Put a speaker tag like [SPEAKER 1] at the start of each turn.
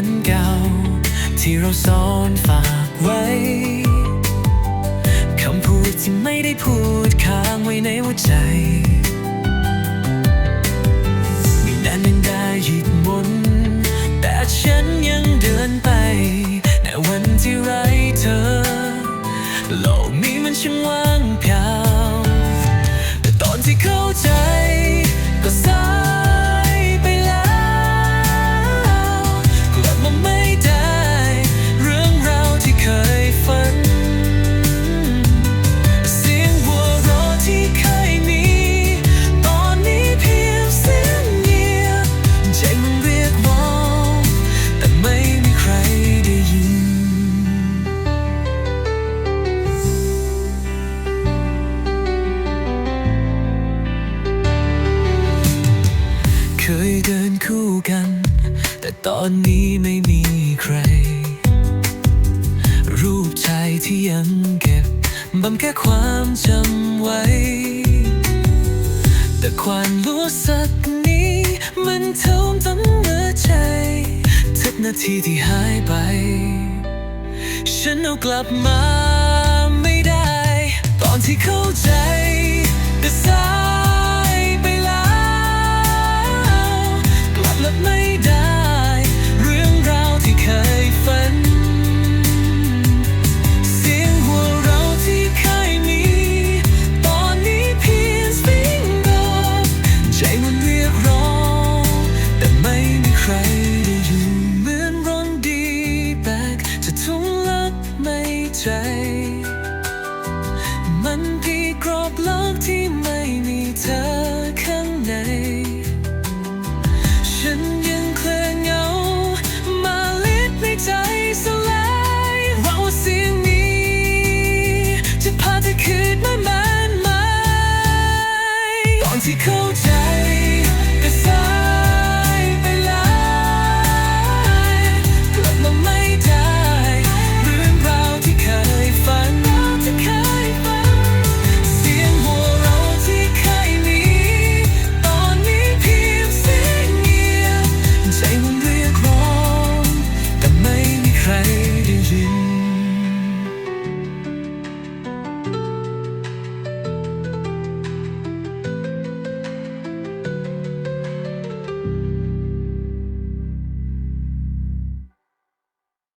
[SPEAKER 1] วันเก่า ที่เราซ้อนฝากไว้ คำพูดที่ไม่ได้พูดค้างไว้ในหัวใจไม่นานยังได้หยุดมนแต่ฉันยังเดินไปในวันที่ไร้เธอ โลกนี้มันช่างว่า ตอนนี้ไม่มีใคร รูปชายที่ยังเก็บบัมแค่ความจำไว้ แต่ความรู้สึกนี้ มันเท่าต้นหัวใจทุกนาทีที่หายไป ฉันเอากลับมาไม่ได้ ตอนที่เข้าใจก็สา Culture.